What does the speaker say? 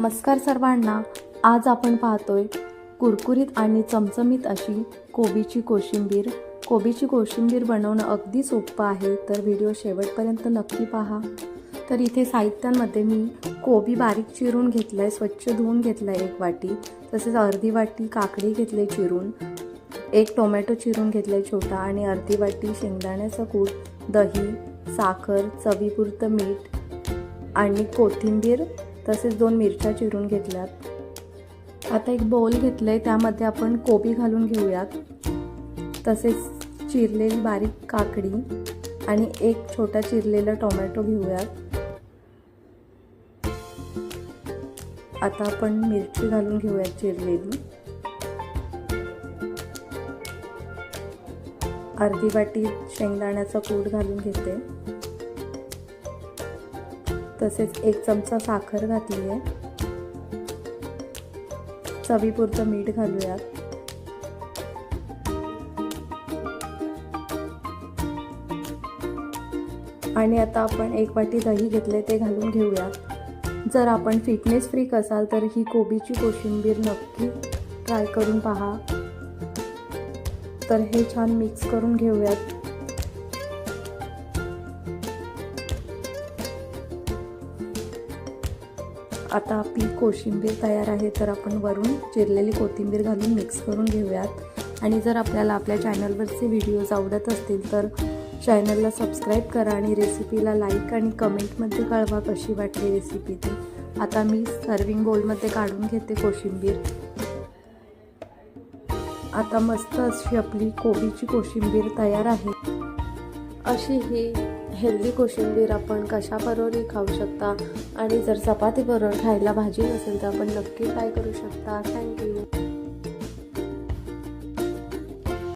नमस्कार सर्वांना. आज आपण पाहतोय कुरकुरीत आणि चमचमीत अशी कोबीची कोशिंबीर. कोबीची कोशिंबीर बनवणं अगदी सोपं आहे तर व्हिडिओ शेवटपर्यंत नक्की पहा. तर इथे साहित्यांमध्ये मी कोबी बारीक चिरून घेतलं आहे स्वच्छ धुवून घेतलं आहे एक वाटी. तसेच अर्धी वाटी काकडी घेतले चिरून. एक टोमॅटो चिरून घेतलं आहे छोटा आणि अर्धी वाटी शेंगदाण्याचं कूट दही साखर चवीपुरतं मीठ आणि कोथिंबीर तसेच दोन मिरच्या चिरून घेतल्यात. आता एक बोल घेतलं आहे त्यामध्ये आपण कोबी घालून घेऊयात. तसेच चिरलेली बारीक काकडी आणि एक छोटा चिरलेला टोमॅटो घेऊयात. आता आपण मिरची घालून घेऊयात चिरलेली. अर्धी वाटी शेंगदाण्याचा कूट घालून घेते. तसेच एक चमचा साखर घातली आहे चवीपुरतं मीठ घालूयात. आणि आता आपण एक वाटी दही घेतले ते घालून घेऊयात. जर आपण फिटनेस फ्रीक असाल तर ही कोबीची कोशिंबीर नक्की ट्राय करून पहा. तर हे छान मिक्स करून घेऊयात. आता आपली कोशिंबीर तयार आहे तर आपण वरून चिरलेली कोथिंबीर घालून मिक्स करून घेऊयात. आणि जर आपल्याला आपल्या चॅनलवरचे व्हिडिओज आवडत असतील तर चॅनलला सबस्क्राईब करा आणि रेसिपीला लाईक आणि कमेंटमध्ये कळवा कशी वाटली रेसिपी ती. आता मी सर्विंग बोलमध्ये काढून घेते कोशिंबीर. आता मस्त अशी आपली कोबीची कोशिंबीर तयार आहे. अशी ही हेल्दी कोशिंबीर आपण कशाबरोबरही खाऊ शकता? आणि जर चपाती बरोबर खायला भाजी नसेल तर आपण नक्की ट्राय करू शकता. थँक्यू